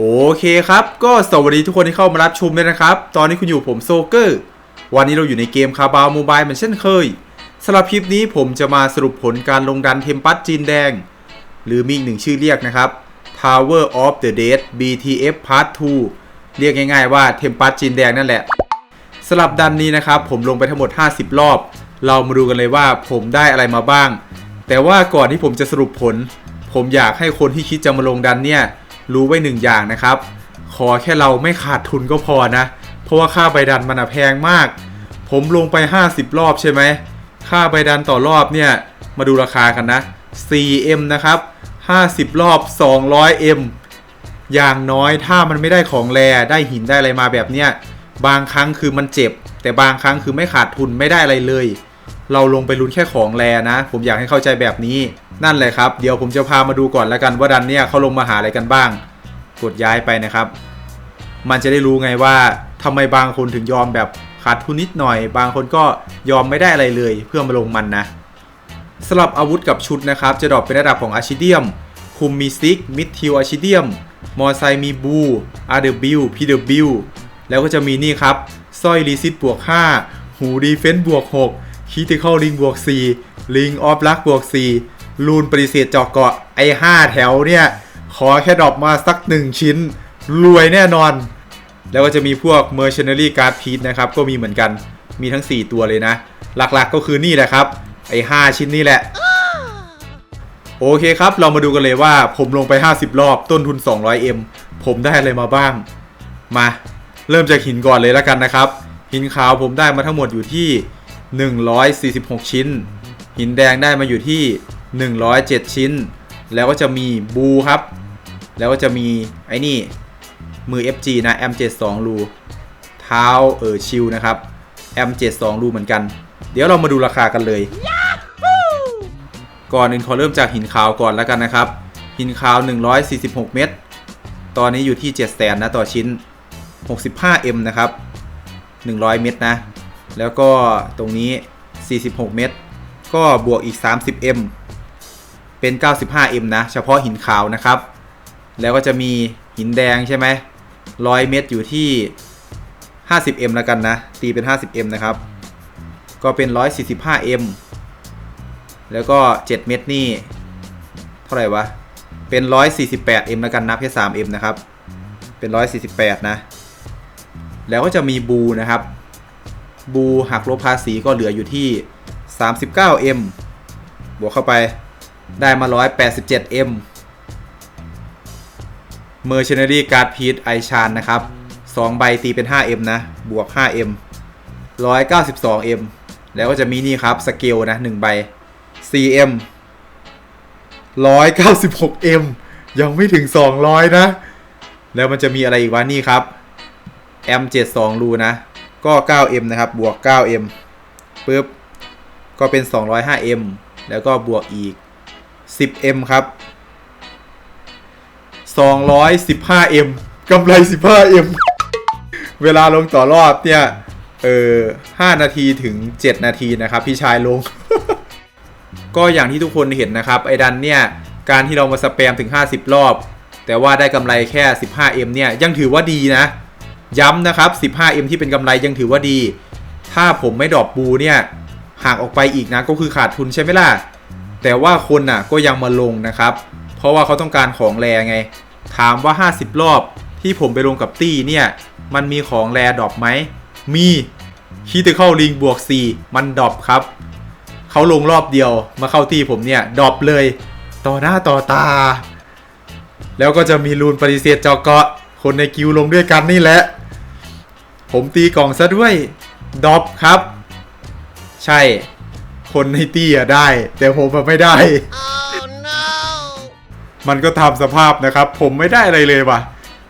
โอเคครับ ก็สวัสดีทุกคนที่เข้ามารับชมด้วยนะครับ ตอนนี้คุณอยู่ผมโซเกอร์ วันนี้เราอยู่ในเกมคาบาวโมบายเหมือนเช่นเคยสำหรับคลิปนี้ผมจะมาสรุปผลการลงดันเทมปัสจีนแดง หรือมีอีกหนึ่งชื่อเรียกนะครับ Tower of the Dead BTF Part 2 เรียกง่ายๆว่าเทมปัสจีนแดงนั่นแหละสลับดันนี้นะครับ ผมลงไปทั้งหมด 50 รอบ เรามาดูกันเลยว่าผมได้อะไรมาบ้าง แต่ว่าก่อนที่ผมจะสรุปผล ผมอยากให้คนที่คิดจะมาลงดันเนี่ย รู้ไว้หนึ่งอย่างนะครับ ขอแค่เราไม่ขาดทุนก็พอนะ เพราะว่าค่าใบดันมันแพงมาก ผมลงไป 50 รอบใช่ไหม ค่าใบดันต่อรอบเนี่ย มาดูราคากันนะ 4M นะครับ 50 รอบ 200M อย่างน้อยถ้ามันไม่ได้ของแรได้หินได้อะไรมาแบบเนี้ย บางครั้งคือมันเจ็บ แต่บางครั้งคือไม่ขาดทุนไม่ได้อะไรเลย เราลงไปลุ้นแค่ของแรนะ ผมอยากให้เข้าใจแบบนี้นั่นแหละครับ เดี๋ยวผมจะพามาดูก่อนแล้วกันว่าดันเนี่ยเขาลงมาหาอะไรกันบ้าง กดย้ายไปนะครับ มันจะได้รู้ไงว่าทำไมบางคนถึงยอมแบบขาดทุนนิดหน่อย บางคนก็ยอมไม่ได้อะไรเลยเพื่อมาลงมันนะสลับอาวุธกับชุดนะครับ จะดรอปเป็นระดับของอาชิเดียม คุมมีซิกมิดทิวอาชิเดียม มอไซค์มีบู RW PW แล้วก็จะมีนี่ครับสร้อยรีซิตบวก 5 หูดีเฟนต์บวก 6 คิติคอลลิงบวก4ลิงออฟลักบวก4ลูนปฏิเสธเจาะเกาะไอ้5แถวเนี่ย ขอแค่ดรอปมาสัก 1 ชิ้น รวยแน่นอน แล้วก็จะมีพวก Mercenary Guard Piece นะครับ ก็มีเหมือนกันมีทั้ง 4 ตัวเลยนะ หลักๆก็คือนี่แหละครับ ไอ้5ชิ้นนี่แหละ โอเคครับ เรามาดูกันเลยว่า ผมลงไป 50 รอบต้นทุน 200M ผมได้อะไรมาบ้าง มา เริ่มจากหินก่อนเลยแล้วกันนะครับ หินขาวผมได้มาทั้งหมดอยู่ที่ 146 ชิ้น หินแดงได้มาอยู่ที่ 107 ชิ้น แล้วก็จะมีบูครับ แล้วก็จะมีไอ้นี่ มือ FG นะ M72 รูเท้าเออชิลนะครับ M72 รูเหมือนกัน เดี๋ยวเรามาดูราคากันเลย ก่อนอื่นขอเริ่มจากหินขาวก่อนแล้วกันนะครับ หินขาว 146 เม็ดตอนนี้อยู่ที่ 7 0 0 0 0นะต่อชิ้น 65M นะครับ 100 เม็ดนะ แล้วก็ตรงนี้ 46 เม็ดก็บวกอีก 30M เป็น 95M นะ เฉพาะหินขาวนะครับ แล้วก็จะมีหินแดงใช่ไหม100 เม็ดอยู่ที่ 50M แล้วกันนะ ตีเป็น 50M นะครับ ก็เป็น 145M แล้วก็ 7 เม็ดนี่ เท่าไหร่วะ เป็น 148M แล้วกันนับแค่ 3M นะครับ เป็น 148 นะ แล้วก็จะมีบูนะครับ บูหักลบภาษีก็เหลืออยู่ที่ 39M บวกเข้าไปได้มา 187M Mercenary Guard Piece ไอชานนะครับ 2 ใบตีเป็น 5M นะ บวก 5M 192M แล้วก็จะมีนี่ครับ สเกลนะ 1 ใบ 4M 196M ยังไม่ถึง 200 นะ แล้วมันจะมีอะไรอีกวะนี่ครับ M72 รูนะ ก็ 9M นะครับ บวก 9M ปึ๊บ ก็เป็น 205M แล้วก็บวกอีก 10M ครับ 215M กำไร 15M เวลาลงต่อรอบเนี่ย เออ5นาทีถึง 7 นาทีนะครับ พี่ชายลง ก็อย่างที่ทุกคนเห็นนะครับ ไอ้ดันเนี่ย การที่เรามาสแปมถึง 50 รอบ แต่ว่าได้กำไรแค่ 15M เนี่ย ยังถือว่าดีนะ ย้ำนะครับ 15M ที่เป็นกำไรยังถือว่าดี ถ้าผมไม่ดรอปบูเนี่ยห่างออกไปอีกนะก็คือขาดทุนใช่ไหมล่ะ แต่ว่าคนน่ะก็ยังมาลงนะครับ เพราะว่าเขาต้องการของแรไง ถามว่า 50 รอบที่ผมไปลงกับตี้เนี่ย มันมีของแรดรอปไหม มีคีตเข้าลิงบวก 4 มันดรอปครับ เขาลงรอบเดียวมาเข้าที่ผมเนี่ยดรอปเลย ต่อหน้าต่อตา แล้วก็จะมีรูนปฏิเสธจาะเกาะคนในกิวลงด้วยกันนี่แหละ ผมตีกล่องซะด้วยดรอปครับ ใช่ คนในตี้อะได้ แต่ผมอะไม่ได้ มันก็ทำสภาพนะครับ ผมไม่ได้อะไรเลยว่ะ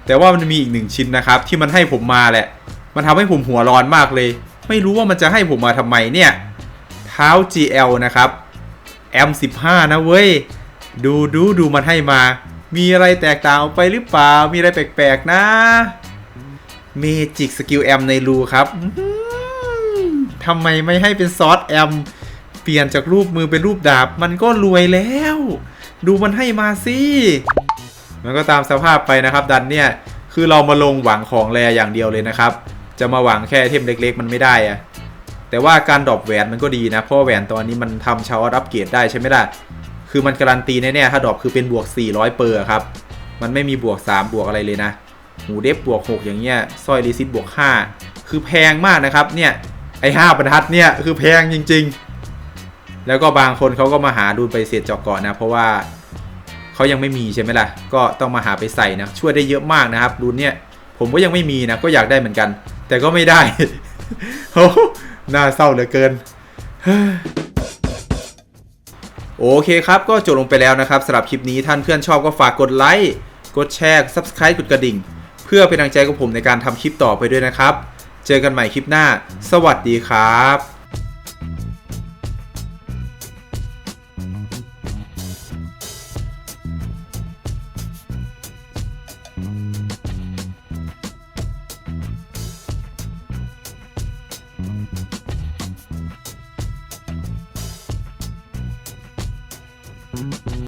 แต่ว่ามันมีอีกหนึ่งชิ้นนะครับ ที่มันให้ผมมาแหละ มันทำให้ผมหัวร้อนมากเลย ไม่รู้ว่ามันจะให้ผมมาทำไมเนี่ย เท้า GL นะครับ M15 นะเว้ย ดูดูดูมันให้มา มีอะไรแตกต่างออกไปหรือเปล่า มีอะไรแปลกๆนะ เมจิกสกิลแอมในรูครับอื้อหือทำไมไม่ให้เป็นซอสแอม เปลี่ยนจากรูปมือเป็นรูปดาบ มันก็รวยแล้ว ดูมันให้มาสิมันก็ตามสภาพไปนะครับ ดันเนี่ย คือเรามาลงหวังของแรอย่างเดียวเลยนะครับ จะมาหวังแค่เทมเล็ก ๆ มันไม่ได้อะแต่ว่าการดรอปแหวนมันก็ดีนะ เพราะว่าแหวนตอนนี้มันทำชาวอัพเกรดได้ใช่ไหมล่ะ คือมันการันตีแน่ๆถ้าดรอปคือเป็นบวก 400 เปอร์ครับ มันไม่มีบวก 3 บวกอะไรเลยนะ หูเดฟบวก 6 อย่างเงี้ยสร้อยรีซิตบวก 5 คือแพงมากนะครับเนี่ยไอ้5บรรทัดเนี่ยคือแพงจริง ๆ แล้วก็บางคนเขาก็มาหาดูไปเสียจอกก่อนนะ เพราะว่าเขายังไม่มีใช่ไหมล่ะ ก็ต้องมาหาไปใส่นะ ช่วยได้เยอะมากนะครับรุ่นเนี่ยผมก็ยังไม่มีนะก็อยากได้เหมือนกัน แต่ก็ไม่ได้โอ้น่าเศร้าเหลือเกินโอเคครับ ก็จบลงไปแล้วนะครับสำหรับคลิปนี้ท่านเพื่อนชอบก็ฝากกดไลค์ กดแชร์ Subscribe กดกระดิ่ง เพื่อเป็นกำลังใจกับผมในการทำคลิปต่อไปด้วยนะครับ เจอกันใหม่คลิปหน้า สวัสดีครับ